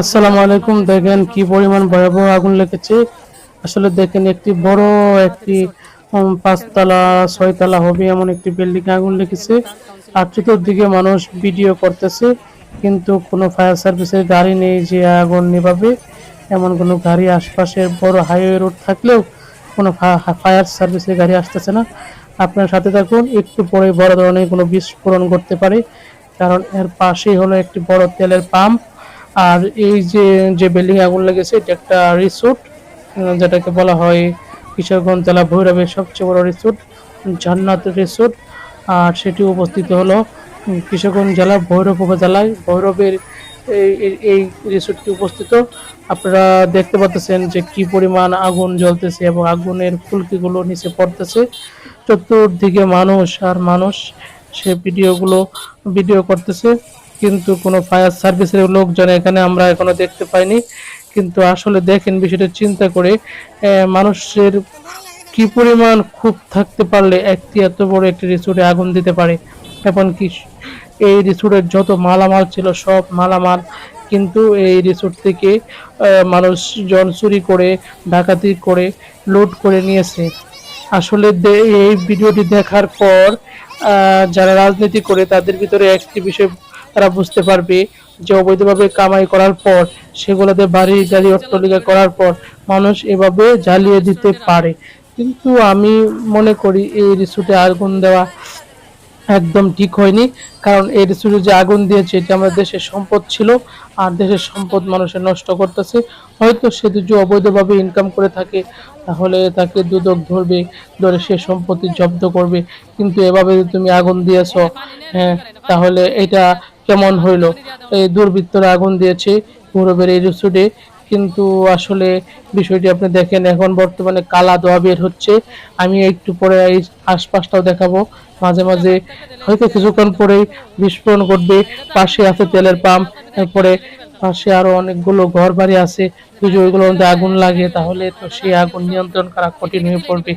আসসালামু আলাইকুম। দেখেন কি পরিমাণ ভয়াবহ আগুন লেগেছে। আসলে দেখেন একটি বড় একটি পাঁচতলা, ছয়তলা হবে এমন একটি বিল্ডিং আগুন লেগেছে। আর চতুর্দিকে মানুষ ভিডিও করতেছে, কিন্তু কোনো ফায়ার সার্ভিসের গাড়ি নেই যে আগুন নেভাবে। এমন কোনো গাড়ি আশপাশে বড় হাইওয়ে রোড থাকলেও কোনো ফায়ার সার্ভিসের গাড়ি আসতেছে না। আপনার সাথে থাকুন, একটু পরে বড় ধরনের কোনো বিস্ফোরণ করতে পারে। কারণ এর পাশেই হলো একটি বড় তেলের পাম্প আর এই যে যে বিল্ডিং আগুন লেগেছে, এটা একটা রিসোর্ট যেটাকে বলা হয় কিশোরগঞ্জ জেলা ভৈরবের সবচেয়ে বড় রিসোর্ট জান্নাত রিসোর্ট আর সেটি অবস্থিত হলো কিশোরগঞ্জ জেলা ভৈরব উপজেলায়। ভৈরবের এই রিসোর্টটি উপস্থিত। আপনারা দেখতে পাচ্ছেন যে কি পরিমাণ আগুন জ্বলতেছে এবং আগুনের ফুলকিগুলো নিচে পড়তেছে। চতুর্দিকে মানুষ আর মানুষ সে ভিডিওগুলো ভিডিও করতেছে। কিন্তু কোনো ফায়ার সার্ভিসের লোকজন এখানে আমরা এখনও দেখতে পাইনি। কিন্তু আসলে দেখেন বিষয়টা, চিন্তা করে মানুষের কি পরিমাণ খুব থাকতে পারলে একটি এত বড় একটি রিসোর্টে আগুন দিতে পারে? এমনকি এই রিসোর্টের যত মালামাল ছিল, সব মালামাল কিন্তু এই রিসোর্ট থেকে মানুষজন চুরি করে, ডাকাতি করে, লুট করে নিয়েছে। আসলে এই ভিডিওটি দেখার পর যারা রাজনীতি করে তাদের ভিতরে একটি বিষয় তারা বুঝতে পারবে যে অবৈধভাবে কামাই করার পর সেগুলোতে বাড়ি গাড়ি অট্টলিকা করার পর মানুষ এভাবে জ্বালিয়ে দিতে পারে। কিন্তু আমি মনে করি এই রিসুটে আগুন দেওয়া একদম ঠিক হয়নি। কারণ এই রিসোর্টে যে আগুন দিয়েছে, এটি আমাদের দেশের সম্পদ ছিল আর দেশের সম্পদ মানুষের নষ্ট করতেছে। হয়তো সে যদি অবৈধভাবে ইনকাম করে থাকে, তাহলে তাকে দুদক ধরবে, ধরে সে সম্পত্তি জব্দ করবে। কিন্তু এভাবে তুমি আগুন দিয়েছ হ্যাঁ তাহলে এটা কেমন হইল? এই দুর্বৃত্তরা আগুন দিয়েছে গৌরবের এই রিসোর্টে কিন্তু আসলে বিষয়টি আপনি দেখেন, এখন বর্তমানে কালা দোয়া বের হচ্ছে। আমি একটু পরে এই আশপাশটাও দেখাবো। মাঝে মাঝে হয়তো কিছুক্ষণ পরেই বিস্ফোরণ ঘটবে। পাশে আছে তেলের পাম্প, এরপরে পাশে আরও অনেকগুলো ঘর বাড়ি আছে। যদি ওইগুলোর মধ্যে আগুন লাগে, তাহলে তো সেই আগুন নিয়ন্ত্রণ করা কঠিন হয়ে পড়বে।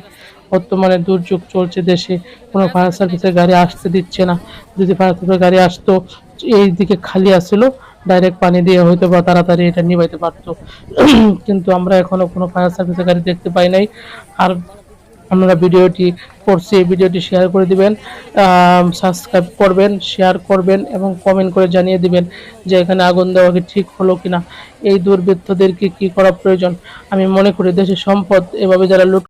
বর্তমানে দুর্যোগ চলছে দেশে। কোনো ফায়ার সার্ভিসের গাড়ি আসতে দিচ্ছে না। যদি ফায়ার সার্ভিসের গাড়ি আসতো এই দিকে খালি আসছিল ডাইরেক্ট পানি দিয়ে হয়তো বা তাড়াতাড়ি এটা নিভাইতে পারতো। কিন্তু আমরা এখনও কোনো ফায়ার সার্ভিসের গাড়ি দেখতে পাই নাই। আর আপনারা ভিডিওটি করছি, এই ভিডিওটি শেয়ার করে দিবেন সাবস্ক্রাইব করবেন শেয়ার করবেন এবং কমেন্ট করে জানিয়ে দিবেন যে এখানে আগুন দেওয়া কি ঠিক হলো কিনা, এই দুর্বৃত্তদেরকে কি করা প্রয়োজন। আমি মনে করি দেশের সম্পদ এভাবে যারা লুট